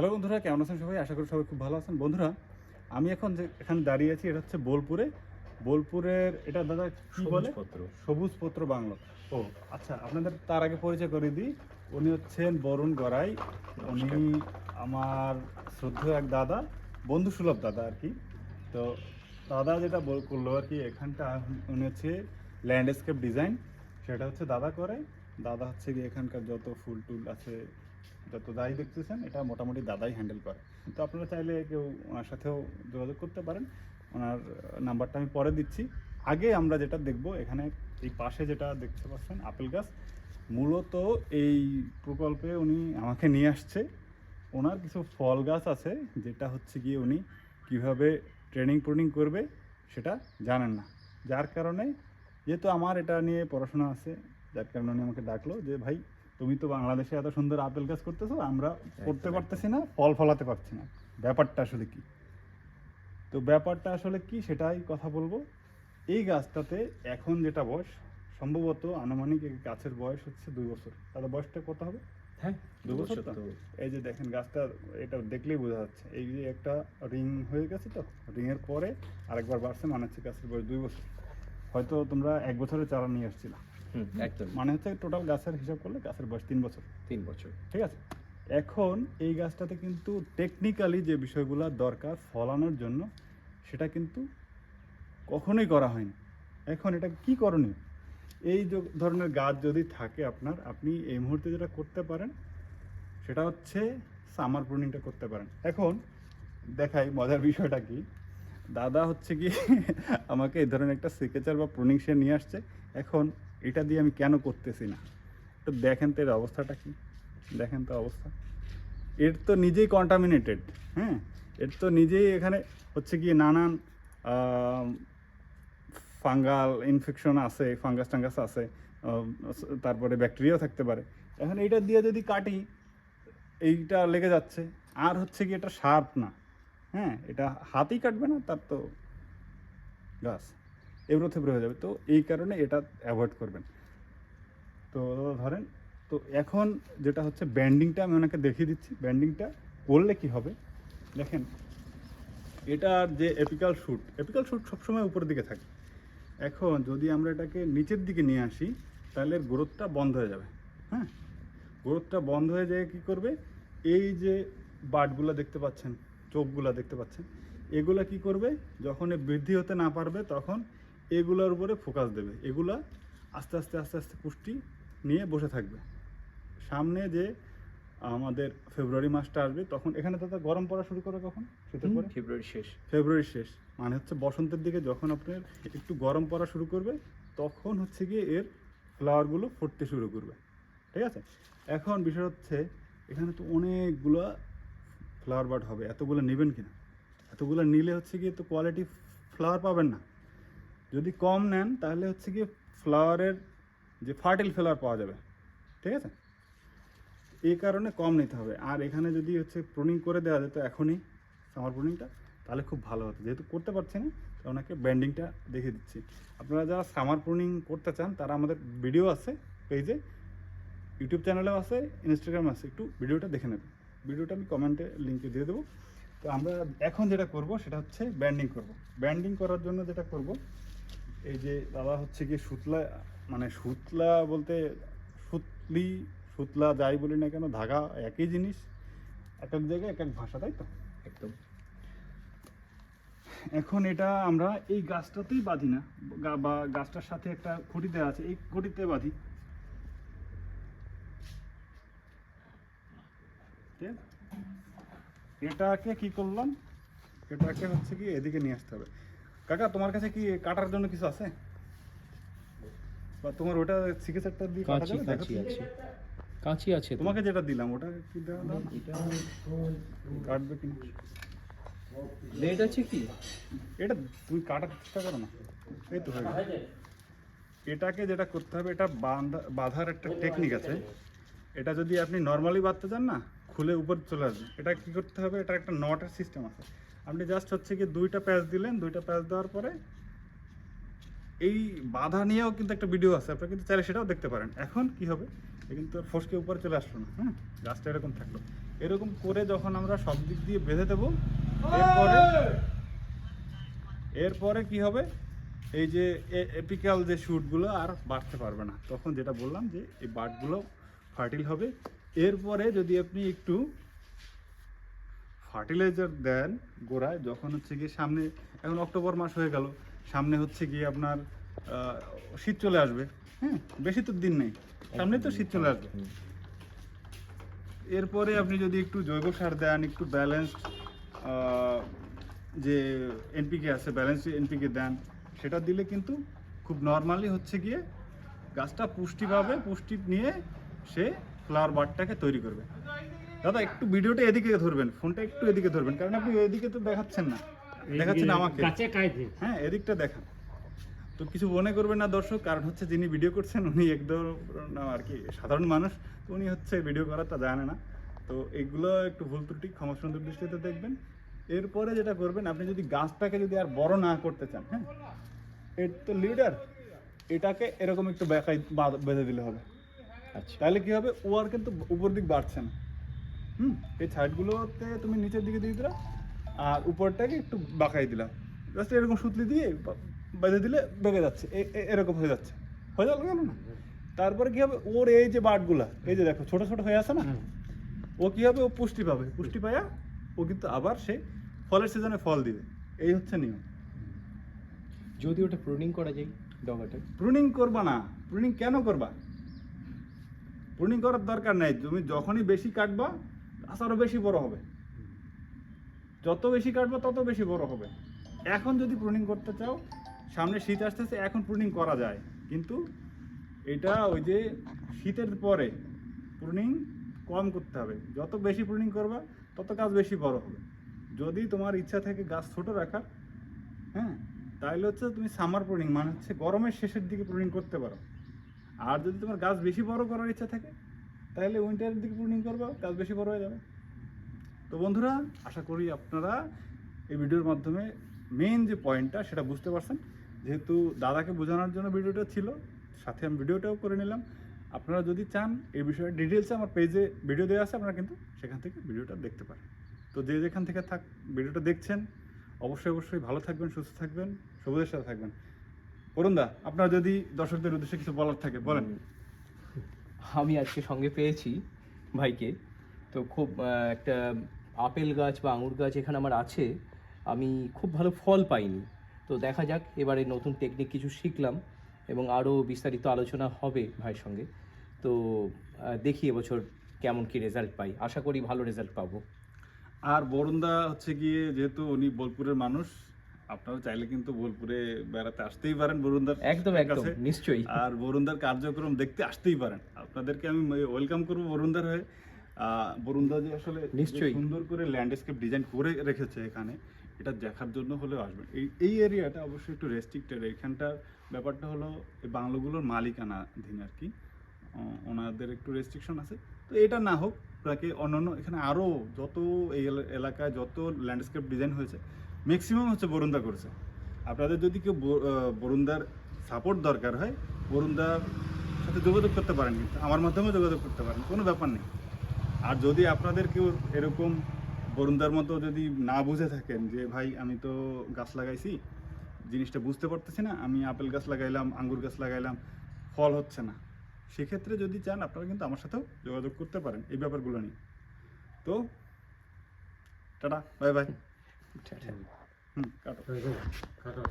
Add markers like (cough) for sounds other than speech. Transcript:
Hello বন্ধুরা কেমন আছেন সবাই? আশা করি সবাই খুব ভালো আছেন। বন্ধুরা আমি এখন যে এখানে দাঁড়িয়ে আছি এটা হচ্ছে বোলপুরে। বোলপুরের এটা দাদা কি বলে? সবুজপত্র। সবুজ পত্র বাংলা। ও আচ্ছা আপনাদের তার আগে পরিচয় করে দিই। উনি হচ্ছেন বরুণ গড়াই। উনি আমার শ্রদ্ধেয় এক দাদা বন্ধু সুলভ দাদা আর কি। তো দাদা যেটা বল- করল আর কি এখানটা উনি হচ্ছে ল্যান্ডস্কেপ ডিজাইন সেটা হচ্ছে দাদা করে। দাদা হচ্ছে গিয়ে এখানকার যত ফুল টুল আছে যত যাই দেখতেছেন, এটা মোটামুটি দাদাই হ্যান্ডেল করে। তো আপনারা চাইলে কেউ ওনার সাথেও যোগাযোগ করতে পারেন। ওনার নাম্বারটা আমি পরে দিচ্ছি। আগে আমরা যেটা দেখব, এখানে এই পাশে যেটা দেখতে পাচ্ছেন, আপেল গাছ, মূলত এই প্রকল্পে উনি আমাকে নিয়ে আসছে। ওনার কিছু ফল গাছ আছে, যেটা হচ্ছে গিয়ে উনি কীভাবে ট্রেনিং ট্রেনিং করবে, সেটা জানেন না। যার কারণে, যেহেতু আমার এটা নিয়ে পড়াশোনা আছে, যার কারণে উনি আমাকে ডাকলো যে, ভাই তুমি তো বাংলাদেশে এত সুন্দর আপেল গাছ করতেছো আমরা করতে পারতেছি না ফল ফলাতে পারছি না। ব্যাপারটা আসলে কি? তো ব্যাপারটা আসলে কি সেটাই কথা বলব। এই গাছটাতে এখন যেটা বয়স সম্ভবত আনুমানিক এই গাছের বয়স হচ্ছে দুই বছর। তাদের বয়সটা কত হবে? হ্যাঁ দু বছর তো? এই যে দেখেন গাছটা এটা দেখলেই বোঝা যাচ্ছে। এই যে একটা রিং হয়ে গেছে তো রিংয়ের পরে আরেকবার বাড়ছে মানে হচ্ছে গাছের বয়স দুই বছর। হয়তো তোমরা এক বছরের চারা নিয়ে আসছিলা। একদম। মানে হচ্ছে টোটাল গাছের হিসাব করলে গাছের বয়স তিন বছর। তিন বছর। ঠিক আছে? এখন এই গাছটাতে কিন্তু টেকনিক্যালি যে বিষয়গুলো দরকার ফলানোর জন্য সেটা কিন্তু কখনোই করা হয়নি। এখন এটা কি করণীয়? এই ধরনের গাছ যদি থাকে আপনার আপনি এই মুহূর্তে যেটা করতে পারেন সেটা হচ্ছে সামার প্রুনিংটা করতে পারেন। এখন দেখাই মজার বিষয়টা কি? দাদা হচ্ছে কি (laughs) আমাকে এই ধরনের একটা সিকেচার বা প্রুনিং সে নিয়ে আসছে। এখন এটা দিয়ে আমি কেন করতেছি না? তো দেখেন তো এর অবস্থাটা কি? দেখেন তো অবস্থা। এর তো নিজেই কন্টামিনেটেড হ্যাঁ? এর তো নিজেই এখানে হচ্ছে কি নানান ফাঙ্গাল ইনফেকশন আছে ফাঙ্গাস টাঙ্গাস আছে তারপরে ব্যাকটেরিয়াও থাকতে পারে। এখন এইটা দিয়ে যদি কাটি, এইটা লেগে যাচ্ছে। আর হচ্ছে কি এটা শার্প না হ্যাঁ? এটা হাতেই কাটবে না, তার তো গাছ এবড়ো থেবড়ো হয়ে যাবে। তো এই কারণে এটা অ্যাভয়েড করবেন। তো ধরেন, তো এখন যেটা হচ্ছে ব্যান্ডিংটা আমি ওনাকে দেখিয়ে দিচ্ছি। ব্যান্ডিংটা করলে কি হবে? দেখেন, এটার যে এপিক্যাল শ্যুট এপিক্যাল শ্যুট সবসময় উপরের দিকে থাকে। এখন যদি আমরা এটাকে নিচের দিকে নিয়ে আসি, তাহলে গ্রোথটা বন্ধ হয়ে যাবে। হ্যাঁ? গ্রোথটা বন্ধ হয়ে যায় কী করবে? এই যে বাটগুলো দেখতে পাচ্ছেন, চোখগুলো দেখতে পাচ্ছেন, এগুলো কি করবে? যখন বৃদ্ধি হতে না পারবে, তখন এগুলোর উপরে ফোকাস দেবে। এগুলা আস্তে আস্তে আস্তে আস্তে পুষ্টি নিয়ে বসে থাকবে। সামনে যে আমাদের ফেব্রুয়ারি মাসটা আসবে তখন এখানে তো গরম পড়া শুরু করে কখন? শীতের পরে? ফেব্রুয়ারি শেষ। ফেব্রুয়ারি শেষ। মানে হচ্ছে বসন্তের দিকে যখন আপনার একটু গরম পড়া শুরু করবে তখন হচ্ছে গিয়ে এর ফ্লাওয়ারগুলো ফুটতে শুরু করবে। ঠিক আছে? এখন বিষয় হচ্ছে এখানে তো অনেকগুলো ফ্লাওয়ার বার্ড হবে। এতগুলো নেবেন কিনা? এতগুলো নিলে হচ্ছে গিয়ে তো কোয়ালিটি ফ্লাওয়ার পাবেন না। যদি কম নেন, তাহলে হচ্ছে কি ফ্লাওয়ারের যে ফার্টিল ফ্লাওয়ার পাওয়া যাবে। ঠিক আছে? এই কারণে কম নিতে হবে। আর এখানে যদি হচ্ছে প্রুনিং করে দেওয়া যেত এখনই, সামার প্রুনিংটা, তাহলে খুব ভালো হতো। যেহেতু করতে পারছি না তো ওনাকে ব্যান্ডিংটা দেখিয়ে দিচ্ছি। আপনারা যারা সামার প্রুনিং করতে চান, তারা আমাদের ভিডিও আছে, পেজে, ইউটিউব চ্যানেলেও আছে, ইনস্টাগ্রাম আছে, একটু ভিডিওটা দেখে নেবেন। ভিডিওটা আমি কমেন্টে লিঙ্কে দিয়ে দেবো। তো আমরা এখন যেটা করব, সেটা হচ্ছে ব্যান্ডিং করব। ব্যান্ডিং করার জন্য যেটা করব এই যে দাদা হচ্ছে কি সুতলা মানে সুতলা বলতে সুতলি সুতলা যাই বলি না কেন ধাগা একই জিনিস এক এক জায়গায় এক এক ভাষা তাই তো? একদম। এখন এটা আমরা এই গাছটাতেই বাঁধি না বা গাছটার সাথে একটা খুঁটি দেওয়া আছে এই খুঁটিতে বাঁধি। এটাকে কি করলাম? এটাকে হচ্ছে কি এদিকে নিয়ে আসতে হবে। কাকা তোমার কাছে কি কাটার জন্য কিছু আছে? বা তোমার ওটা সিকেচারটা দিয়ে কাটা যাবে? কাঁচি আছে। কাঁচি আছে তোমাকে যেটা দিলাম ওটা কি দেওয়া দাও এটা কাটবে কি লেট আছে কি? এটা তুমি কাটার চেষ্টা করো না। এই তো হয়ে গেল। এটাকে যেটা করতে হবে এটা বাঁধা বাঁধার একটা টেকনিক আছে। এটা যদি আপনি নর্মালি বাঁধতে চান না খুলে উপর চলে আসবে। এটা কি করতে হবে? এটা একটা নটের সিস্টেম আছে। আপনি জাস্ট হচ্ছে কি দুইটা প্যাচ দিলেন, দুইটা প্যাচ দেওয়ার পরে এই বাধা নিয়েও কিন্তু একটা ভিডিও আছে, আপনারা কিন্তু চাইলে সেটাও দেখতে পারেন। এখন কি হবে? কিন্তু ফসকে উপরে চলে আসলো না হ্যাঁ? গাছটা এরকম থাকল। এরকম করে যখন আমরা সব দিক দিয়ে বেঁধে দেবো, এরপরে এরপরে কি হবে? এই যে এপিক্যাল যে শ্যুটগুলো আর বাড়তে পারবে না। তখন যেটা বললাম যে এই বাটগুলো ফার্টিল হবে। এরপরে যদি আপনি একটু ফার্টিলাইজার দেন গোড়ায়, যখন হচ্ছে গিয়ে সামনে, এখন অক্টোবর মাস হয়ে গেল, সামনে হচ্ছে গিয়ে আপনার শীত চলে আসবে হ্যাঁ? বেশি তো দিন নেই, সামনে তো শীত চলে আসবে। এরপরে আপনি যদি একটু জৈব সার দেন, একটু ব্যালেন্স যে এনপিকে আছে ব্যালেন্স এনপিকে দেন, সেটা দিলে কিন্তু খুব নর্মালি হচ্ছে গিয়ে গাছটা পুষ্টি পাবে পুষ্টি নিয়ে সে ফ্লাওয়ার বাডটাকে তৈরি করবে। দাদা একটু ভিডিওটা এদিকে ধরবেন ফোনটা একটু এদিকে ধরবেন কারণ আপনি এদিকে তো দেখাচ্ছেন না। দেখাচ্ছেন আমাকে। হ্যাঁ এদিকটা দেখান। তো কিছু মনে করবেন না দর্শক কারণ হচ্ছে যিনি ভিডিও করছেন উনি একদম আর কি সাধারণ মানুষ তো উনি হচ্ছে ভিডিও করাটা জানে না। তো এগুলো একটু ভুল ত্রুটি ক্ষমা সুন্দর দৃষ্টিতে দেখবেন। এরপরে যেটা করবেন আপনি যদি গাছটাকে যদি আর বড় না করতে চান হ্যাঁ এর তো লিডার এটাকে এরকম একটু বেঁকাই বেঁধে দিলে হবে। আচ্ছা। তাহলে কি হবে? ও আর কিন্তু উপর দিক বাড়ছে না। হুম এই সাইডগুলোতে তুমি নিচের দিকে দিয়ে দিলা আর উপরটাকে একটু বাঁকাই দিলাম জাস্ট এরকম সুতলি দিয়ে বেঁধে দিলে বেঁকে যাচ্ছে। এরকম হয়ে যাচ্ছে। হয়ে গেল গেল না? তারপরে কি হবে? ওর এই যে বাটগুলা এই যে দেখো ছোট ছোট হয়ে আছে না? ও কি হবে? ও পুষ্টি পাবে। পুষ্টি পায়া ও কিন্তু আবার সে ফলের সিজনে ফল দিবে। এই হচ্ছে নিয়ম। যদি ওটা প্রুনিং করা যায় ডগাটা প্রুনিং করবা না। প্রুনিং কেন করবা? প্রুনিং করার দরকার নাই। তুমি যখনই বেশি কাটবা আরও বেশি বড় হবে। যত বেশি কাটবা, তত বেশি বড় হবে। এখন যদি প্রুনিং করতে চাও, সামনে শীত আসতেছে, এখন প্রুনিং করা যায়। কিন্তু এটা ওই যে শীতের পরে প্রুনিং কম করতে হবে। যত বেশি প্রুনিং করবা, তত গাছ বেশি বড় হবে। যদি তোমার ইচ্ছা থাকে গাছ ছোট রাখার হ্যাঁ তাহলে হচ্ছে তুমি সামার প্রুনিং মানে হচ্ছে গরমের শেষের দিকে প্রুনিং করতে পারো। আর যদি তোমার গাছ বেশি বড় করার ইচ্ছা থাকে তাহলে উইন্টারের দিকে প্রুনিং করবা গাছ বেশি বড় হয়ে যাবে। তো বন্ধুরা, আশা করি আপনারা এই ভিডিওর মাধ্যমে মেইন যে পয়েন্টটা সেটা বুঝতে পারছেন। যেহেতু দাদাকে বোঝানোর জন্য ভিডিওটা ছিল, সাথে আমি ভিডিওটাও করে নিলাম। আপনারা যদি চান, এই বিষয়ে ডিটেলসে আমার পেজে ভিডিও দেওয়া আছে, আপনারা কিন্তু সেখান থেকে ভিডিওটা দেখতে পারেন। তো যে যেখান থেকে থাক, ভিডিওটা দেখছেন, অবশ্যই অবশ্যই ভালো থাকবেন, সুস্থ থাকবেন সবুজের সাথে থাকবেন। অরুণদা, আপনার যদি দর্শকদের উদ্দেশ্যে কিছু বলার থাকে, বলেন। আমি আজকে সঙ্গে পেয়েছি ভাইকে। তো খুব একটা আপেল গাছ বা আঙুর গাছ এখানে আমার আছে। আমি খুব ভালো ফল পাইনি। তো দেখা যাক, এবারে নতুন টেকনিক কিছু শিখলাম এবং আরও বিস্তারিত আলোচনা হবে ভাইয়ের সঙ্গে। তো দেখি এবছর কেমন কি রেজাল্ট পাই। আশা করি ভালো রেজাল্ট পাবো। আর বরুণদা হচ্ছে গিয়ে যেহেতু উনি বোলপুরের মানুষ আপনারা চাইলে কিন্তু বোলপুরে বেড়াতে আসতেই পারেন বরুণদার একদম একদম নিশ্চয়ই। আর বরুণদার কার্যক্রম দেখতে আসতেই পারেন। আপনাদেরকে আমি ওয়েলকাম করব বরুণদার হয়ে। বরুণদা যে আসলে নিশ্চয়ই। সুন্দর করে ল্যান্ডস্কেপ ডিজাইন করে রেখেছে এখানে এটা দেখার জন্য হলেও আসবেন। এই এই এরিয়াটা অবশ্যই একটু রেস্ট্রিক্টেড এখানটার ব্যাপারটা হলো এই বাংলোগুলোর মালিকানাধীন আর কি। ওনাদের একটু রেস্ট্রিকশন আছে। তো এটা না হোক তাকে অন্যান্য এখানে আরও যত এই এলাকায় যত ল্যান্ডস্কেপ ডিজাইন হয়েছে ম্যাক্সিমাম হচ্ছে বরুণদা করেছে। আপনাদের যদি কেউ বরুন্দার সাপোর্ট দরকার হয়, বরুণদার সাথে যোগাযোগ করতে পারেন কিন্তু আমার মাধ্যমে যোগাযোগ করতে পারেন, কোনো ব্যাপার নেই। আর যদি আপনাদের কেউ এরকম বরুণদার মতো যদি না বুঝে থাকেন যে, ভাই, আমি তো গাছ লাগাইছি, জিনিসটা বুঝতে পারতেছি না, আমি আপেল গাছ লাগাইলাম, আঙ্গুর গাছ লাগাইলাম, ফল হচ্ছে না। সেক্ষেত্রে যদি চান, আপনারা কিন্তু আমার সাথেও যোগাযোগ করতে পারেন, এই ব্যাপারগুলো নিয়ে। তো, টাটা, বাই বাই। হুম কাটো কাটো